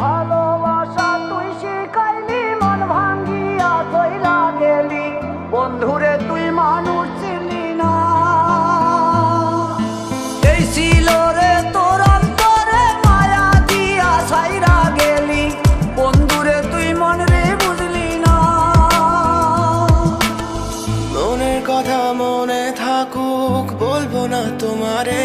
ভালোবাসা তুই শিখাইলি, মন ভাঙ্গিয়া কইরা গেলি। বন্ধুরে, তুই মানুষ ছিলি না। এই ছিল রে তোর দিয়া ছাইরা গেলি। বন্ধুরে, তুই মন রে না। মনের কথা মনে থাকুক, বলব না তোমারে।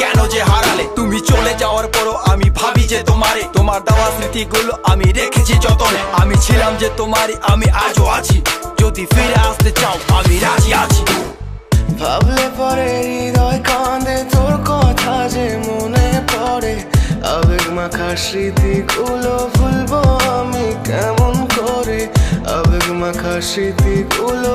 কেন যে হারালে? তুমি চলে যাওয়ার পরও আমি ভাবি যে তোমারে। তোমার দেওয়া স্মৃতিগুলো আমি রেখেছি যতনে। আমি ছিলাম যে তোমারই, আমি আজও আছি। যদি ফিরে আসতে চাও, আমি রাজি আছি। ভাবলে পরে হৃদয় কাঁদে, তোর কথা যে মনে পড়ে। আবেগ মাখা স্মৃতিগুলো ভুলবো আমি কেমন করে? আবেগ মাখা স্মৃতিগুলো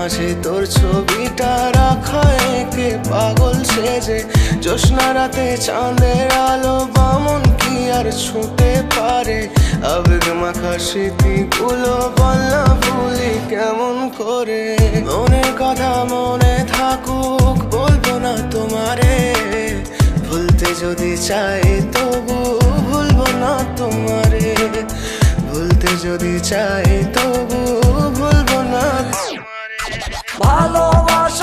মাঝে তোর ছবিটা রাখা একে পাগল সেজে। জ্যোৎস্না রাতে চাঁদের আলো বামন কি আর ছুটে পারে? আবেগ মাখা স্মৃতিগুলো বলনা ভুলি কেমন করে? মনের কথা মনে থাকুক, বলব না তোমারে। ভুলতে যদি চাই তবু ভুলবো না তোমারে। ভুলতে যদি চাই তো ভালোবাসা